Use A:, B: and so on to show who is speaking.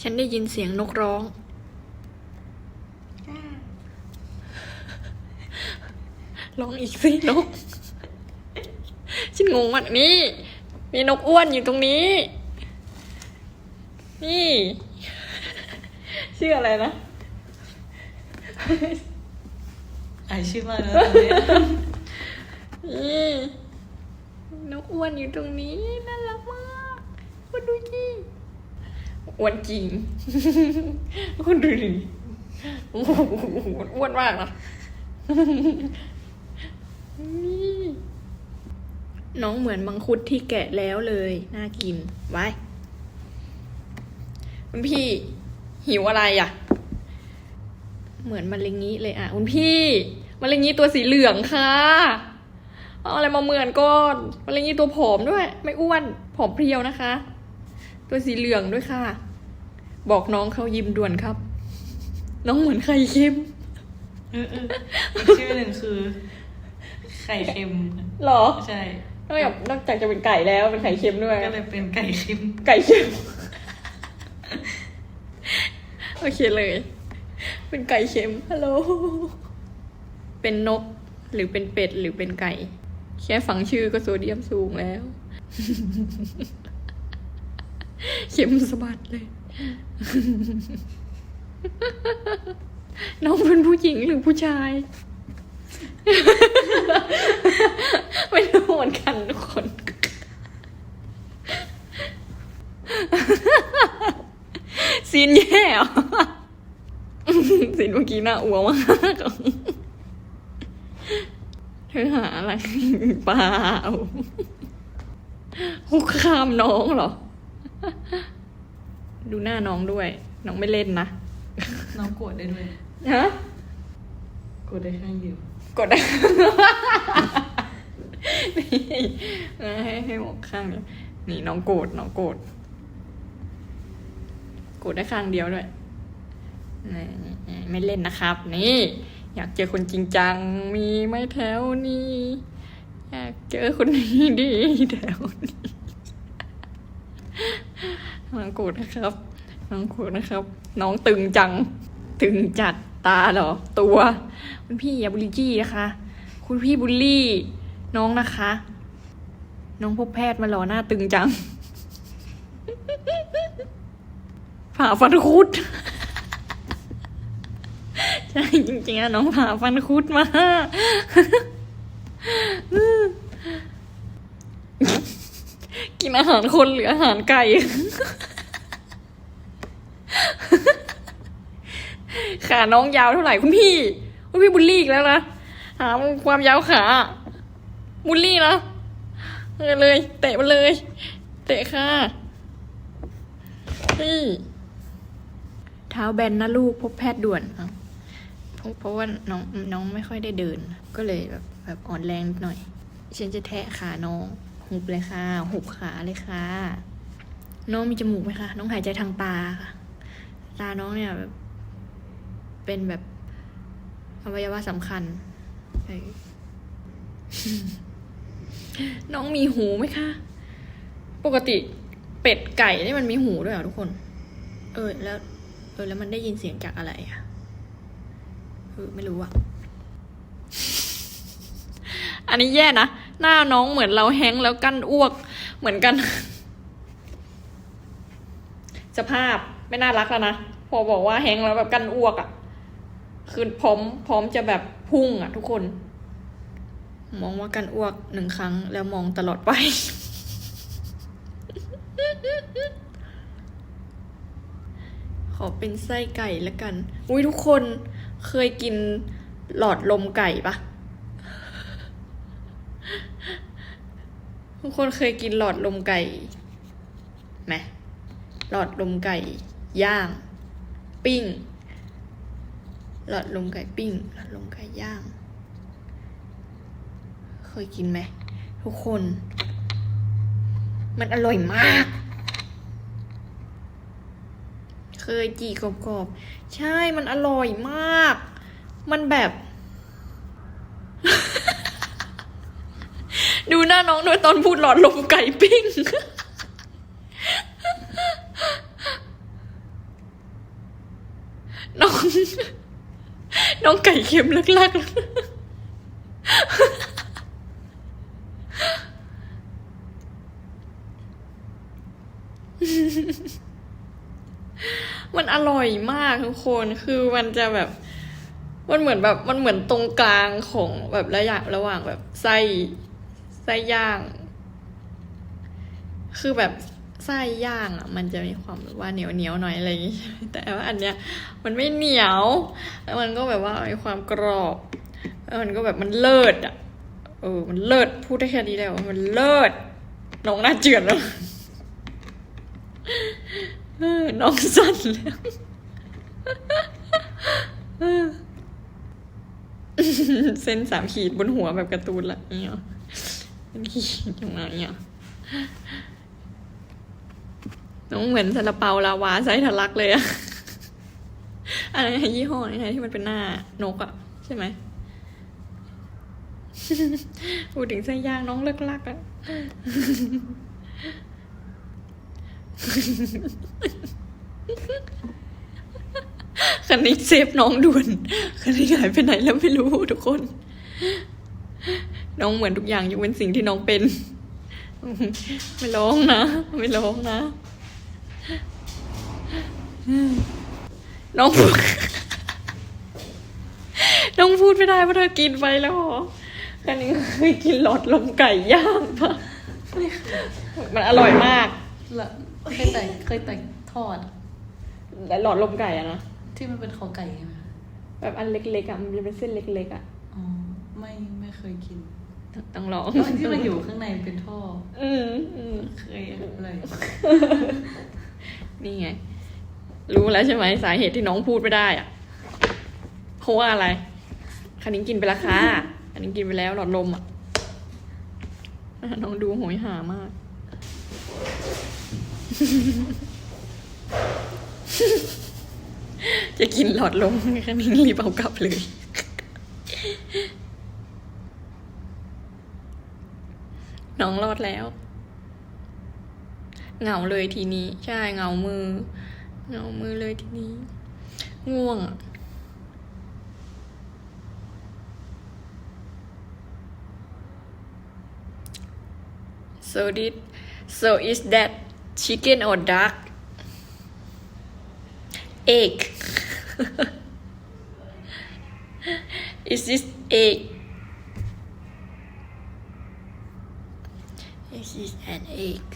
A: ฉันได้ยินเสียงนกร้องร้องอีกสินก ฉันงงมากนี่ มีนกอ้วนอยู่ตรงนี้ นี่ ชื่ออะไรนะ
B: ไอายชื่อมากแล้วตอนนี้
A: นี่นกอ้วนอยู่ตรงนี้น่ารักมากคุณดูสิ อ้วนจริง คุณดูดิโอ้โหอ้วนมากนะนี่น้องเหมือนมังคุดที่แกะแล้วเลย น่ากิน ไว้คุณพี่ หิวอะไรอะ เหมือนมะเร็งงี้เลยอะคุณพี่มะเร็งงี้ตัวสีเหลืองค่ะเอาอะไรมาเหมือนก่อนมะเร็งงี้ตัวผอมด้วย ไม่อ้วนผอมเพรียวนะคะ ตัวสีเหลืองด้วยค่ะ บอกน้องเขายิ้มด่วนครับ น้องเหมือนไข่เค็ม
B: เออเอออีกชื่อหนึ่งคือ ไข่เค็ม
A: หรอ
B: ใช่
A: นอกจากนอกจากจะเป็นไก่แล้วเป็นไข่เค็มด้วย
B: ก็เลยเป็นไก่เค็ม
A: ไก่เค็ม โอเคเลย เป็นไก่เค็ม ฮัลโหล เป็นนก หรือเป็นเป็ด หรือเป็นไก่ แค่ฟังชื่อก็โซเดียมสูงแล้ว เค็มสะบัดเลย น้องเป็นผู้หญิงหรือผู้ชาย ไม่รู้เหมือนกันทุกคน ซีนแย่เหรอซีนเมื่อกี้น่าอัวมากเธอหาอะไรเปล่าคุกคามน้องเหรอ ดูหน้าน้องด้วย น้องไม่เล่นนะ
B: น้องโกรธได้ด้วย
A: ฮะ
B: โกรธได้ข้างเดียว
A: กดได้ นี่ให้ให้หมกข้างเดียวนี่น้องโกรธน้องโกรธโกรธได้ข้างเดียวด้วยนี่ไม่เล่นนะครับ นี่ อยากเจอคนจริงจัง มีไหมแถวนี้ อยากเจอคนนี้ดีแถวนี้ น้องโกรธนะครับ น้องโกรธนะครับ น้องตึงจัง ตึงจัดตาเหรอ ตัว คุณพี่อย่าบูลลี่นะคะ คุณพี่บูลลี่ น้องนะคะ น้องพบแพทย์มาหล่อหน้าตึงจัง ผ่าฟันคุดใช่จริงๆอะน้องผ่าฟันคุดมากินอาหารคนหรืออาหารไก่ ขาน้องยาวเท่าไหร่คุณพี่ คุณพี่บุลลี่อีกแล้วนะหาความยาวขาบุลลี่นะเออเลย เตะมันเลย เตะค่ะนี่เท้าแบนนะลูกพบแพทย์ด่วนเพราะเพราะว่าน้องน้องไม่ค่อยได้เดิน ก็เลยแบบแบบอ่อนแรงนิดหน่อยฉันจะแทะขาน้องหุบเลยค่ะหุบขาเลยค่ะ น้องมีจมูกไหมคะ น้องหายใจทางตาค่ะ ตาน้องเนี่ยแบบ เป็นแบบอวัยวะสำคัญ น้องมีหูไหมคะ ปกติเป็ดไก่นี่มันมีหูด้วยเหรอทุกคน เออแล้ว เออแล้วมันได้ยินเสียงจากอะไรอะเออไม่รู้อะอันนี้แย่นะ หน้าน้องเหมือนเราแห้งแล้วกั้นอ้วก เหมือนกัน สภาพไม่น่ารักแล้วนะ พอบอกว่าแห้งแล้วแบบกั้นอ้วกอะ คือพร้อมพร้อมจะแบบพุ่งอะทุกคน มองว่ากันอ้วกหนึ่งครั้งแล้วมองตลอดไป ขอเป็นไส้ไก่ละกัน อุ้ยทุกคนเคยกินหลอดลมไก่ปะทุกคนเคยกินหลอดลมไก่ไหมหลอดลมไก่ ย่าง ปิ้ง หลอดลมไก่ปิ้ง หลอดลมไก่ย่าง เคยกินไหมทุกคน มันอร่อยมาก เคยจีกรอบๆ ใช่มันอร่อยมาก มันแบบ ดูหน้าน้องด้วยตอนพูดหลอดลมไก่ปิ้งน้อง น้องไก่เค็มเลิกลักมันอร่อยมากทุกคน คือมันจะแบบ มันเหมือนแบบ มันเหมือนตรงกลางของแบบระยะระหว่างแบบไส้ไส้ย่าง คือแบบ ไส้ย่างอะ มันจะมีความแบบว่าเหนียวเหนียวหน่อยอะไรอย่างงี้แต่ว่าอันเนี้ยมันไม่เหนียวแล้วมันก็แบบว่ามีความกรอบแล้วมันก็แบบมันเลิศอะเออ มันเลิศพูดได้แค่นี้แล้วมันเลิศน้องหน้าเจือนแล้วน้องสั่นแล้วเส้นสามขีดบนหัวแบบการ์ตูนละเนี่ยเป็นขีดตรงไหนเนี่ย น้องเหมือนซาลาเปาลาวาไส้ทะลักเลยอะอะไรยี่ห้อนี่ไงที่มันเป็นหน้านกอะใช่ไหมพูดถึงไส้ย่างน้องเลิกลักอะคันนี้เซฟน้องด่วนคันนี้หายไปไหนแล้วไม่รู้ทุกคน น้องเหมือนทุกอย่างยกเว้นสิ่งที่น้องเป็น ไม่ร้องนะ ไม่ร้องนะ น้องพูด น้องพูดไม่ได้เพราะเธอกินไปแล้วเหรอคันนี้เคยกินหลอดลมไก่ย่างปะมันอร่อยมาก
B: ละเคยแต่งเคยแต่งทอด
A: แต่หลอดลมไก่อะนะ
B: ที่มันเป็นคอไก่ใช่ไหม
A: แบบอันเล็กๆอะมันจะเป็นเส้นเล็กๆอะ
B: อ๋อ ไม่ไม่เคยกิน
A: ต้องลอง
B: แล้วที่มันอยู่ข้างในเป็นท่อ
A: อืมอืม
B: เคยอะไร
A: นี่ไง รู้แล้วใช่ไหมสาเหตุที่น้องพูดไม่ได้อะเพราะว่าอะไรคันนี้กินไปราคาคันนี้กินไปแล้วหลอดลมอะน้องดูโหยหามาก จะกินหลอดลมคันนี้รีบเอากลับเลยน้องรอดแล้ว เหงาเลยทีนี้ ใช่เหงามือ เหงามือเลยทีนี้ ง่วงอะ so did so is that chicken or duck egg is this egg this is an egg